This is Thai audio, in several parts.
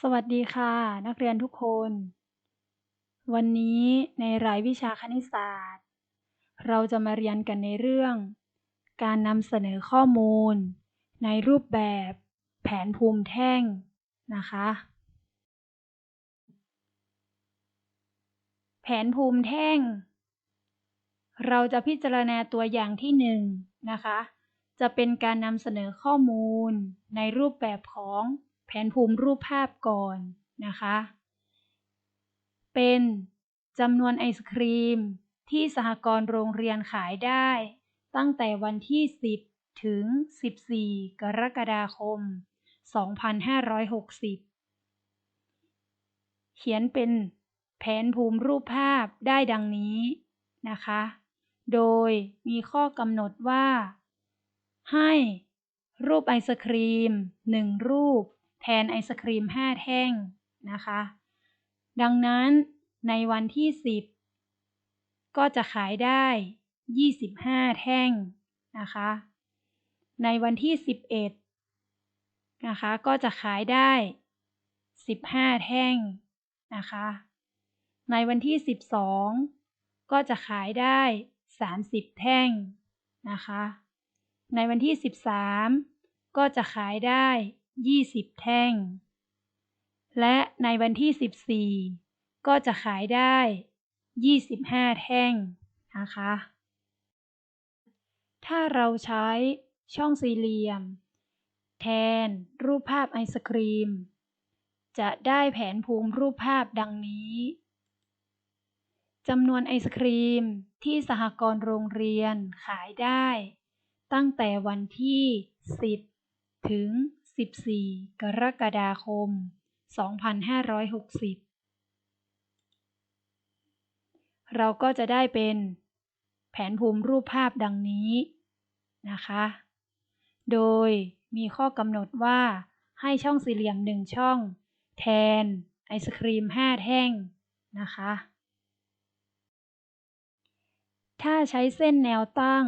สวัสดีค่ะ นักเรียนทุกคน วันนี้ในรายวิชาคณิตศาสตร์ เราจะมาเรียนกันในเรื่อง การนำเสนอข้อมูล ในรูปแบบแผนภูมิแท่งนะคะ แผนภูมิแท่ง เราจะพิจารณาตัวอย่างที่หนึ่งนะคะ จะเป็นการนำเสนอข้อมูลในรูปแบบของ แผนภูมิรูปภาพก่อนนะคะ เป็นจำนวนไอศครีมที่สหกรณ์โรงเรียนขายได้ ตั้งแต่วันที่ 10 ถึง 14 กรกฎาคม 2560 เขียนเป็นแผนภูมิรูปภาพได้ดังนี้นะคะ โดยมีข้อกำหนดว่า ให้รูปไอศครีม 1 รูป แทนไอศครีม 5 แท่งนะคะ ดังนั้นในวันที่ 10 ก็จะขายได้ 25 แท่งนะคะ ในวันที่ 11 นะคะ ก็จะขายได้ 15 แท่งนะคะ ในวันที่ 12 ก็จะขายได้ 30 แท่งนะคะ ในวันที่ 13 ก็จะขายได้ 20แท่ง และในวันที่14ก็จะขายได้25แท่งนะคะ ถ้าเราใช้ช่องสี่เหลี่ยม แทนรูปภาพไอศครีม จะได้แผนภูมิรูปภาพดังนี้จำนวนไอศครีมที่สหกรณ์โรงเรียนขายได้ ตั้งแต่วันที่ 10 ถึง 14 กรกฎาคม 2560 เราก็จะได้เป็นแผนภูมิรูปภาพดังนี้นะคะ โดยมีข้อกำหนดว่าให้ช่องสี่เหลี่ยม1ช่อง แทนไอศครีม5แท่งนะคะ ถ้าใช้เส้นแนวตั้ง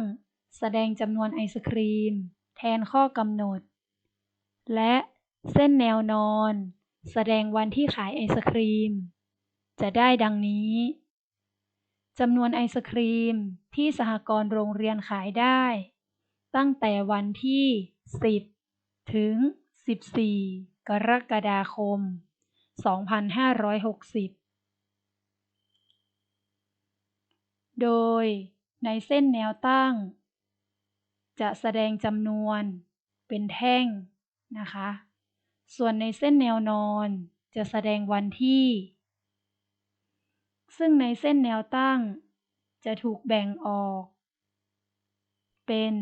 แสดงจำนวนไอศครีม แทนข้อกำหนด และเส้นแนวนอน แสดงวันที่ขายไอศครีม จะได้ดังนี้จำนวนไอศครีมที่สหกรณ์โรงเรียนขายได้ ตั้งแต่วันที่ 10 ถึง 14 กรกฎาคม 2560 โดยในเส้นแนวตั้ง จะแสดงจำนวนเป็นแท่ง นะคะ ส่วนในเส้นแนวนอนจะแสดงวันที่ ซึ่งในเส้นแนวตั้ง จะถูกแบ่งออก เป็น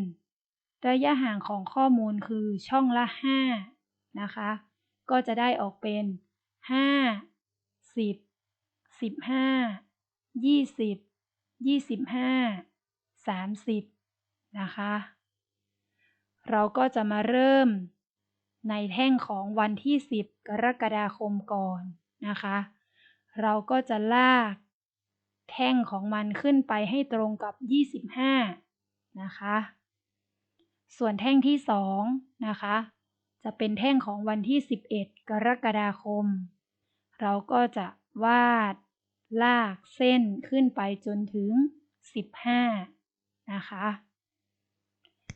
ระยะห่างของข้อมูลคือช่องละ 5 นะคะ ก็จะได้ออกเป็น 5 10 15 20 25 30 นะคะ เราก็จะมาเริ่ม ในแท่งของวันที่ 10 กรกฎาคมก่อนนะคะ เราก็จะลาก แท่งของมันขึ้นไปให้ตรงกับ 25 นะคะ ส่วนแท่งที่ 2 นะคะ จะเป็นแท่งของวันที่ 11 กรกฎาคม เราก็จะวาดลากเส้นขึ้นไปจนถึง 15 นะคะ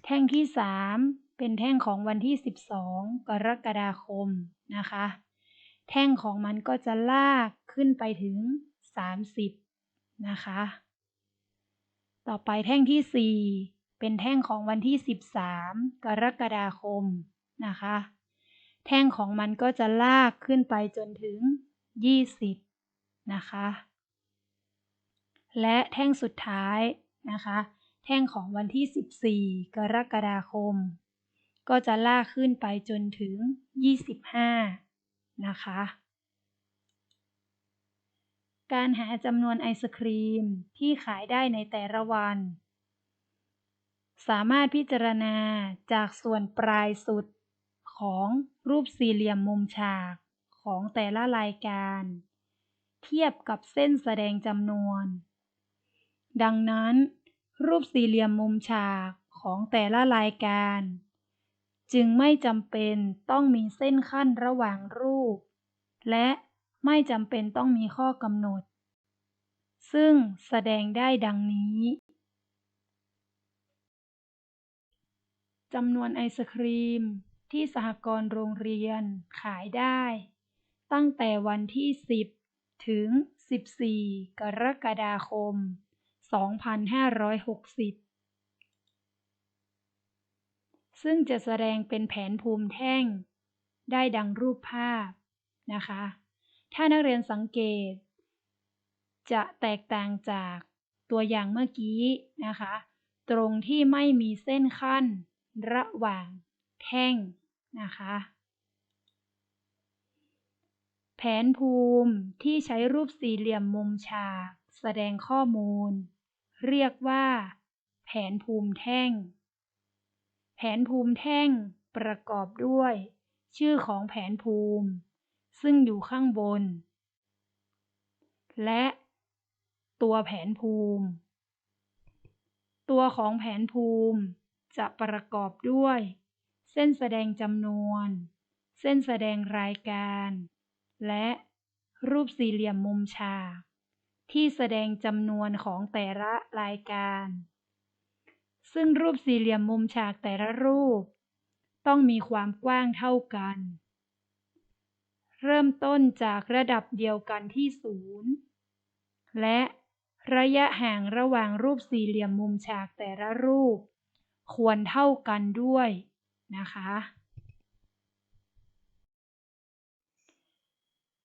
แท่งที่ 3 เป็นแท่งของวันที่ 12 กรกฎาคมนะคะ แท่งของมันก็จะลากขึ้นไปถึง 30 นะคะ ต่อไปแท่งที่ 4 เป็นแท่งของวันที่ 13 กรกฎาคมนะคะ แท่งของมันก็จะลากขึ้นไปจนถึง 20 นะคะ และแท่งสุดท้ายนะคะ แท่งของวันที่ 14 กรกฎาคม ก็จะลากขึ้นไปจนถึง 25 นะคะ การหาจำนวนไอศครีมที่ขายได้ในแต่ละวัน สามารถพิจารณาจากส่วนปลายสุดของรูปสี่เหลี่ยมมุมฉากของแต่ละรายการ เทียบกับเส้นแสดงจำนวน ดังนั้น รูปสี่เหลี่ยมมุมฉากของแต่ละรายการ จึงไม่จำเป็นต้องมีเส้นขั้นระหว่างรูป และไม่จำเป็นต้องมีข้อกำหนด ซึ่งแสดงได้ดังนี้จำนวนไอศครีมที่สหกรณ์โรงเรียนขายได้ ตั้งแต่วันที่ 10 ถึง 14 กรกฎาคม 2560 ซึ่งจะแสดงเป็นแผนภูมิแท่ง ได้ดังรูปภาพนะคะ ถ้านักเรียนสังเกต จะแตกต่างจากตัวอย่างเมื่อกี้นะคะ ตรงที่ไม่มีเส้นขั้น ระหว่างแท่งนะคะแผนภูมิที่ใช้รูปสี่เหลี่ยมมุมฉาก แสดงข้อมูล เรียกว่า แผนภูมิแท่ง แผนภูมิแท่งประกอบด้วย ชื่อของแผนภูมิ ซึ่งอยู่ข้างบน และตัวแผนภูมิ ตัวของแผนภูมิจะประกอบด้วย เส้นแสดงจำนวน เส้นแสดงรายการ และรูปสี่เหลี่ยมมุมฉากที่แสดงจำนวนของแต่ละรายการ ซึ่งรูปสี่เหลี่ยมมุมฉากแต่ละรูป ต้องมีความกว้างเท่ากัน เริ่มต้นจากระดับเดียวกันที่ศูนย์และระยะห่างระหว่างรูปสี่เหลี่ยมมุมฉากแต่ละรูป ควรเท่ากันด้วยนะคะ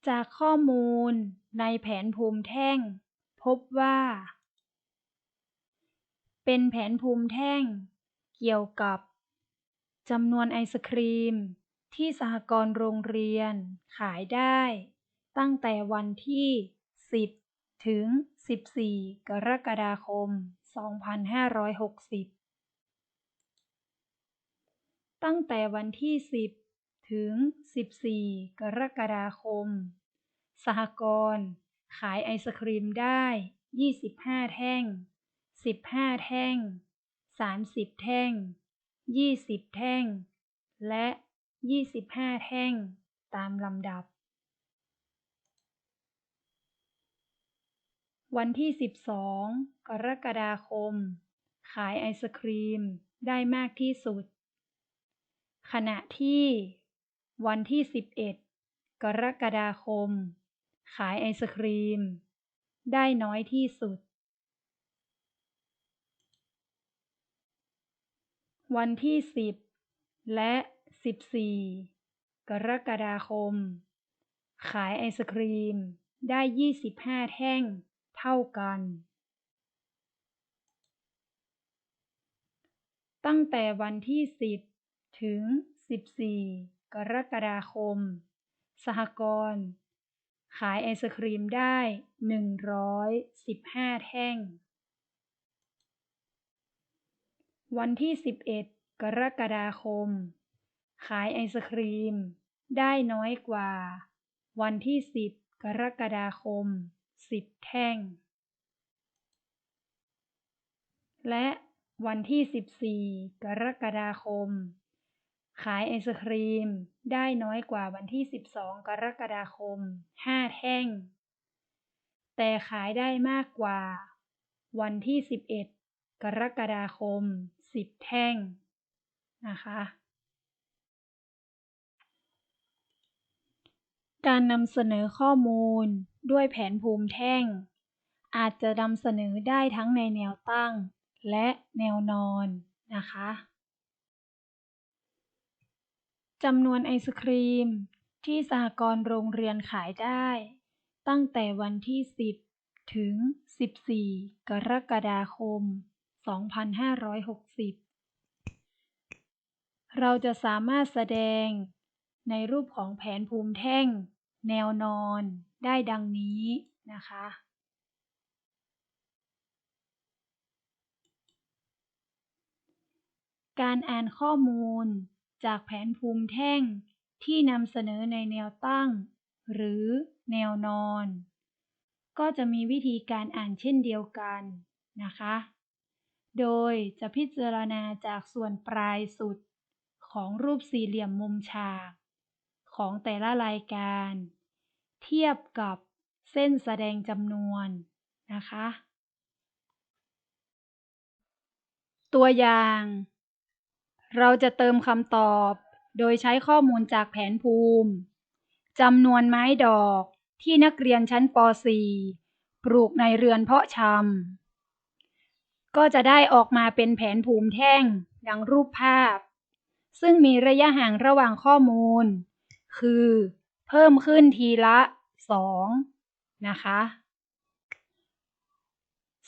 จากข้อมูลในแผนภูมิแท่ง พบว่า เป็นแผนภูมิแท่ง เกี่ยวกับจำนวนไอศครีม ที่สหกรณ์โรงเรียนขายได้ ตั้งแต่วันที่ 10 ถึง 14 กรกฎาคม 2560 ตั้งแต่วันที่ 10 ถึง 14 กรกฎาคม สหกรณ์ขายไอศครีมได้ 25 แท่ง 15แท่ง30แท่ง20แท่ง และ25แท่ง ตามลำดับ วันที่12กรกฎาคม ขายไอศครีมได้มากที่สุด ขณะที่ วันที่11กรกฎาคม ขายไอศครีม ได้น้อยที่สุด วันที่10และ14กรกฎาคม ขายไอศครีมได้25แท่งเท่ากัน ตั้งแต่วันที่10ถึง14กรกฎาคม สหกรณ์ขายไอศครีมได้115แท่ง วันที่ 11 กรกฎาคม ขายไอศครีม ได้น้อยกว่า วันที่ 10 กรกฎาคม 10 แท่ง และวันที่ 14 กรกฎาคม ขายไอศครีม ได้น้อยกว่าวันที่ 12 กรกฎาคม 5 แท่ง แต่ขายได้มากกว่า วันที่ 11 กรกฎาคม 10 แท่งนะคะการนำเสนอข้อมูลด้วยแผนภูมิแท่ง อาจจะนำเสนอได้ทั้งในแนวตั้งและแนวนอนนะคะจำนวนไอศครีมที่สหกรณ์โรงเรียนขายได้ ตั้งแต่วันที่ 10 ถึง 14 กรกฎาคม 2560 เราจะสามารถแสดงในรูปของแผนภูมิแท่ง แนวนอนได้ดังนี้นะคะ การอ่านข้อมูลจากแผนภูมิแท่งที่นำเสนอในแนวตั้ง หรือแนวนอน ก็จะมีวิธีการอ่านเช่นเดียวกันนะคะ โดยจะพิจารณาจากส่วนปลายสุดของรูปสี่เหลี่ยมมุมฉากของแต่ละรายการ เทียบกับเส้นแสดงจำนวนนะคะ ตัวอย่าง เราจะเติมคำตอบโดยใช้ข้อมูลจากแผนภูมิจำนวนไม้ดอกที่นักเรียนชั้นป .4 ปลูกในเรือนเพาะชำ ก็จะได้ออกมาเป็นแผนภูมิแท่งดังรูปภาพ ซึ่งมีระยะห่างระหว่างข้อมูล คือ เพิ่มขึ้นทีละ 2 นะคะ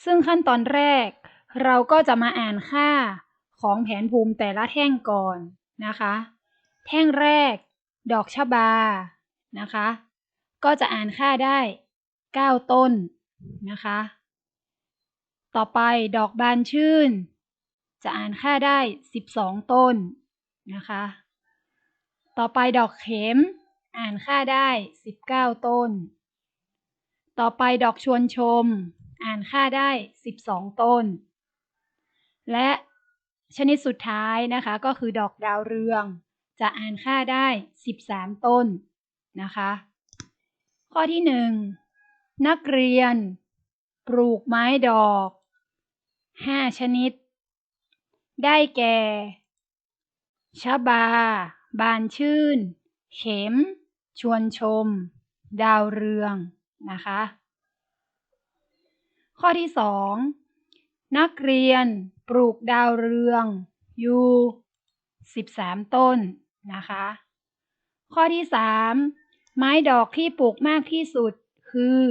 ซึ่งขั้นตอนแรก เราก็จะมาอ่านค่าของแผนภูมิแต่ละแท่งก่อนนะคะ แท่งแรก ดอกชบานะคะ ก็จะอ่านค่าได้ 9 ต้นนะคะ ต่อไปดอกบานชื่น จะอ่านค่าได้12ต้นนะคะ ต่อไปดอกเข็ม อ่านค่าได้19ต้น ต่อไปดอกชวนชม อ่านค่าได้12ต้น และชนิดสุดท้ายนะคะก็คือดอกดาวเรือง จะอ่านค่าได้ 13 ต้นนะคะ ข้อที่ 1 นักเรียน ปลูกไม้ดอก 5ชนิด ได้แก่ ชบา บานชื่น เข็ม ชวนชม ดาวเรืองนะคะ ข้อที่2นักเรียนปลูกดาวเรืองอยู่13 ต้นนะคะ ข้อที่ 3 ไม้ดอกที่ปลูกมากที่สุดคือ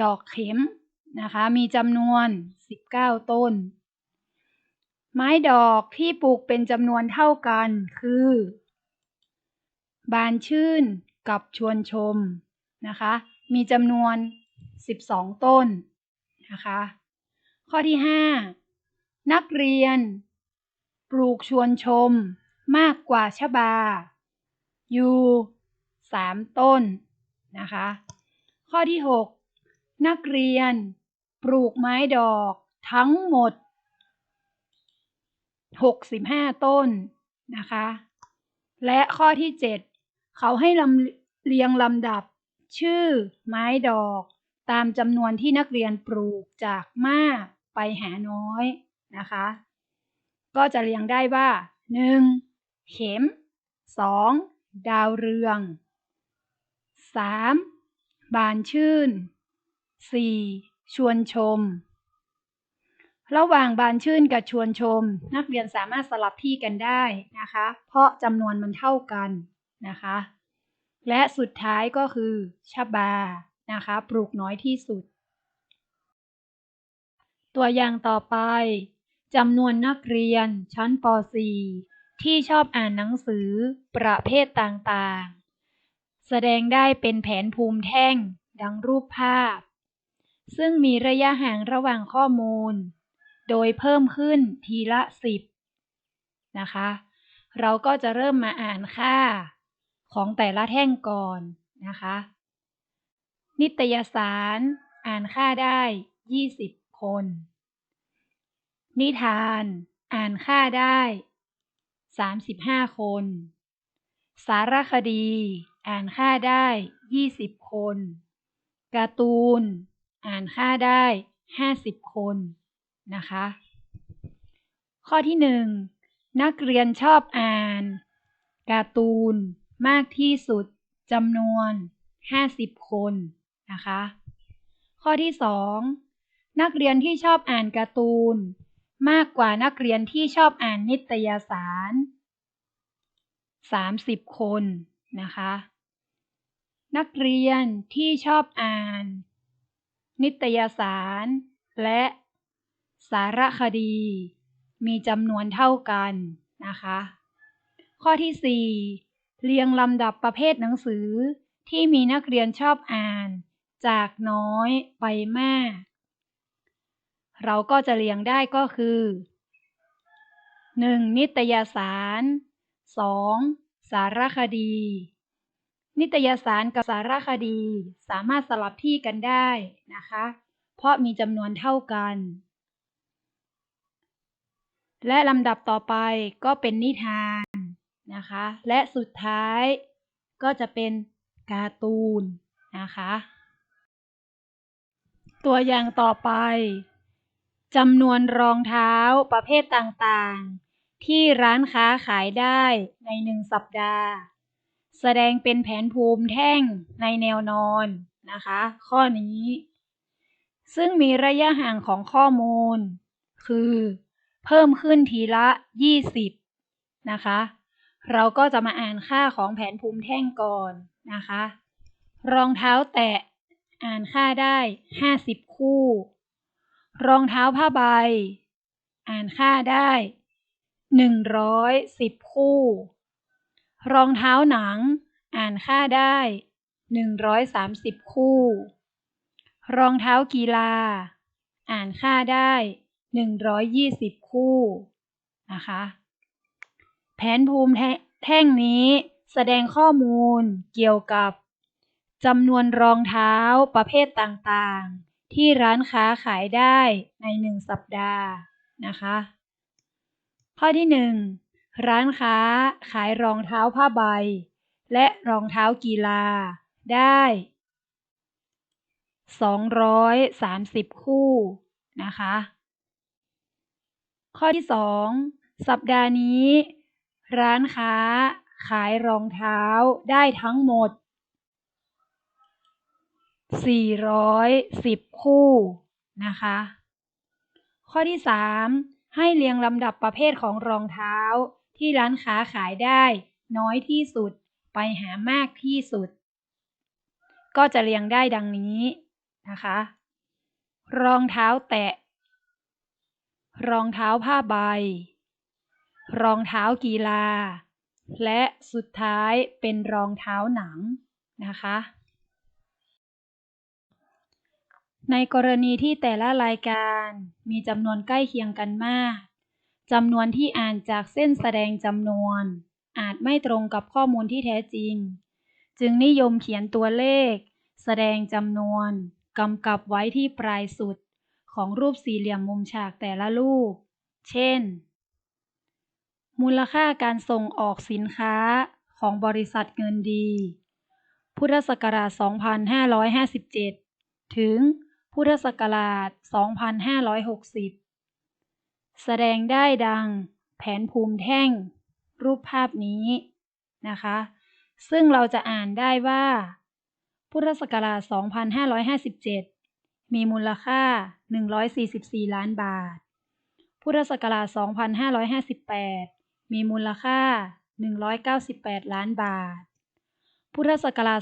ดอกเข็ม นะคะ มีจำนวน 19 ต้น ไม้ดอกที่ปลูกเป็นจำนวนเท่ากันคือ บานชื่นกับชวนชมนะคะ มีจำนวน 12 ต้นนะคะ ข้อที่ 5 นักเรียน ปลูกชวนชมมากกว่าชบา อยู่3ต้นนะคะ ข้อที่ 6 นักเรียน ปลูกไม้ดอกทั้งหมด 65 ต้นนะคะ และข้อที่ 7 เขาให้ลำเรียงลำดับ ชื่อไม้ดอกตามจำนวนที่นักเรียนปลูกจากมากไปหาน้อยนะคะ ก็จะเรียงได้ว่า 1. เข็ม 2. ดาวเรือง 3. บานชื่น 4. ชวนชม ระหว่างบานชื่นกับชวนชม นักเรียนสามารถสลับที่กันได้นะคะ เพราะจำนวนมันเท่ากันนะคะ และสุดท้ายก็คือชบานะคะ ปลูกน้อยที่สุด ตัวอย่างต่อไปจำนวนนักเรียนชั้นป .4 ที่ชอบอ่านหนังสือประเภทต่างๆ แสดงได้เป็นแผนภูมิแท่งดังรูปภาพ ซึ่งมีระยะห่างระหว่างข้อมูล โดยเพิ่มขึ้นทีละ 10 นะคะ เราก็จะเริ่มมาอ่านค่าของแต่ละแท่งก่อนนะคะ นิตยสารอ่านค่าได้ 20 คน นิทานอ่านค่าได้ 35 คน สารคดี อ่านค่าได้ 20 คน การ์ตูน อ่านค่าได้50คนนะคะ ข้อที่1นักเรียนชอบอ่านการ์ตูนมากที่สุดจำนวน50คนนะคะ ข้อที่2นักเรียนที่ชอบอ่านการ์ตูน มากกว่านักเรียนที่ชอบอ่านนิตยสาร30คนนะคะ นักเรียนที่ชอบอ่าน นิตยสาร และสารคดี มีจำนวนเท่ากันนะคะ ข้อที่ 4 เรียงลำดับประเภทหนังสือที่มีนักเรียนชอบอ่าน จากน้อยไปมาก เราก็จะเรียงได้ก็คือ 1. นิตยสาร 2. สารคดี นิตยสารกับสารคดีสามารถสลับที่กันได้นะคะ เพราะมีจำนวนเท่ากัน และลำดับต่อไปก็เป็นนิทานนะคะ และสุดท้ายก็จะเป็นการ์ตูนนะคะ ตัวอย่างต่อไปจำนวนรองเท้าประเภทต่างๆ ที่ร้านค้าขายได้ในหนึ่งสัปดาห์ แสดงเป็นแผนภูมิแท่งในแนวนอนนะคะ ข้อนี้ ซึ่งมีระยะห่างของข้อมูล คือ เพิ่มขึ้นทีละ 20 นะคะ เราก็จะมาอ่านค่าของแผนภูมิแท่งก่อนนะคะ รองเท้าแตะอ่านค่าได้ 50 คู่ รองเท้าผ้าใบ อ่านค่าได้ 110 คู่ รองเท้าหนัง อ่านค่าได้130คู่ รองเท้ากีฬา อ่านค่าได้120คู่นะคะ แผนภูมิแท่งนี้แสดงข้อมูลเกี่ยวกับจำนวนรองเท้าประเภทต่างๆ ที่ร้านค้าขายได้ในหนึ่งสัปดาห์นะคะ ข้อที่1 ร้านค้าขายรองเท้าผ้าใบ และรองเท้ากีฬา ได้ 230 คู่นะคะ ข้อที่ 2 สัปดาห์นี้ ร้านค้าขายรองเท้าได้ทั้งหมด 410 คู่นะคะ ข้อที่ 3 ให้เรียงลำดับประเภทของรองเท้า ที่ร้านค้าขายได้น้อยที่สุด ไปหามากที่สุด ก็จะเรียงได้ดังนี้นะคะ รองเท้าแตะ รองเท้าผ้าใบ รองเท้ากีฬา และสุดท้ายเป็นรองเท้าหนังนะคะ ในกรณีที่แต่ละรายการมีจำนวนใกล้เคียงกันมาก จำนวนที่อ่านจากเส้นแสดงจำนวน อาจไม่ตรงกับข้อมูลที่แท้จริง จึงนิยมเขียนตัวเลข แสดงจำนวนกำกับไว้ที่ปลายสุด ของรูปสี่เหลี่ยมมุมฉากแต่ละรูป เช่น มูลค่าการส่งออกสินค้าของบริษัทเงินดี พุทธศักราช 2557 ถึง พุทธศักราช 2560 แสดงได้ดังแผนภูมิแท่ง รูปภาพนี้นะคะ ซึ่งเราจะอ่านได้ว่า พุทธศักราช 2557 มีมูลค่า 144 ล้านบาท พุทธศักราช 2558 มีมูลค่า 198 ล้านบาท พุทธศักราช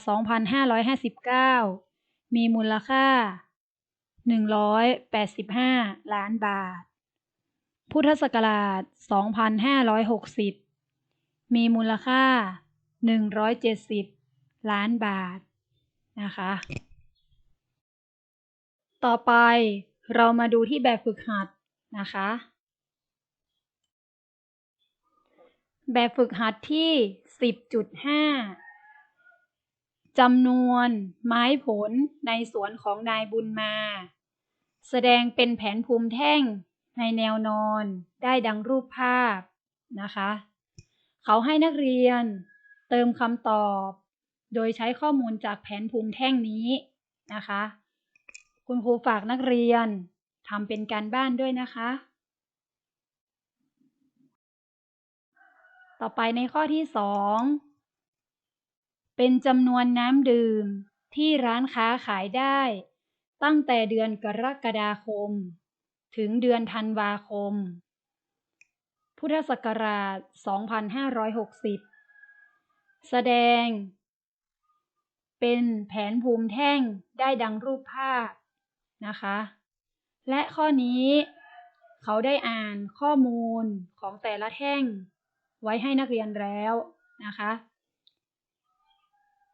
2559 มีมูลค่า 185 ล้านบาท พุทธศักราช 2560 มีมูลค่า 170 ล้านบาทนะคะ ต่อไปเรามาดูที่แบบฝึกหัดนะคะ แบบฝึกหัดที่ 10.5จำนวนไม้ผลในสวนของนายบุญมา แสดงเป็นแผนภูมิแท่ง ในแนวนอนได้ดังรูปภาพนะคะ เขาให้นักเรียนเติมคำตอบ โดยใช้ข้อมูลจากแผนภูมิแท่งนี้นะคะ คุณครูฝากนักเรียนทำเป็นการบ้านด้วยนะคะ ต่อไปในข้อที่2เป็นจำนวนน้ำดื่มที่ร้านค้าขายได้ ตั้งแต่เดือนกรกฎาคม ถึงเดือนธันวาคม พุทธศักราช 2560 แสดง เป็นแผนภูมิแท่งได้ดังรูปภาพนะคะ และข้อนี้เขาได้อ่านข้อมูลของแต่ละแท่งไว้ให้นักเรียนแล้วนะคะ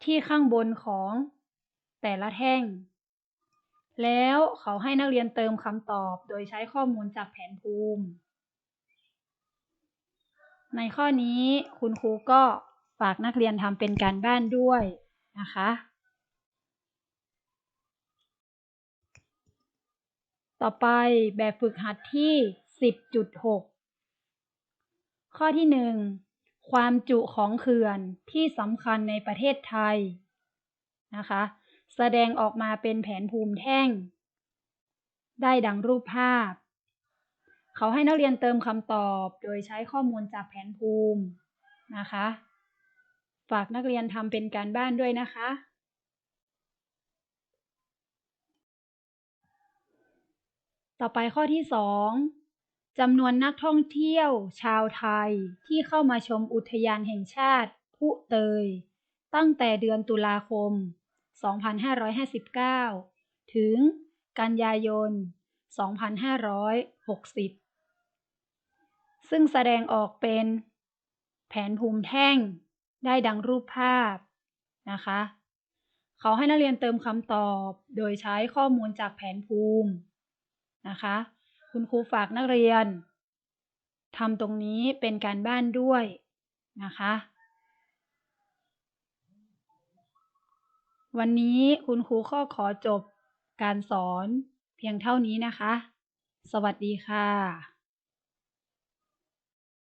ที่ข้างบนของแต่ละแท่ง แล้วเขาให้นักเรียนเติมคำตอบโดยใช้ข้อมูลจากแผนภูมิ ในข้อนี้คุณครูก็ฝากนักเรียนทำเป็นการบ้านด้วยนะคะ ต่อไปแบบฝึกหัดที่ 10.6 ข้อที่ 1 ความจุของเขื่อนที่สำคัญในประเทศไทยนะคะ แสดงออกมาเป็นแผนภูมิแท่ง ได้ดังรูปภาพ เขาให้นักเรียนเติมคำตอบโดยใช้ข้อมูลจากแผนภูมินะคะ ฝากนักเรียนทำเป็นการบ้านด้วยนะคะต่อไปข้อที่ 2จำนวนนักท่องเที่ยว ชาวไทยที่เข้ามาชมอุทยานแห่งชาติ ผู้เตย ตั้งแต่เดือนตุลาคม 2559 ถึงกันยายน 2560 ซึ่งแสดงออกเป็นแผนภูมิแท่งได้ดังรูปภาพนะคะ เขาให้นักเรียนเติมคำตอบโดยใช้ข้อมูลจากแผนภูมินะคะ คุณครูฝากนักเรียนทำตรงนี้เป็นการบ้านด้วยนะคะ วันนี้คุณครูข้อขอจบการสอนเพียงเท่านี้นะคะ สวัสดีค่ะ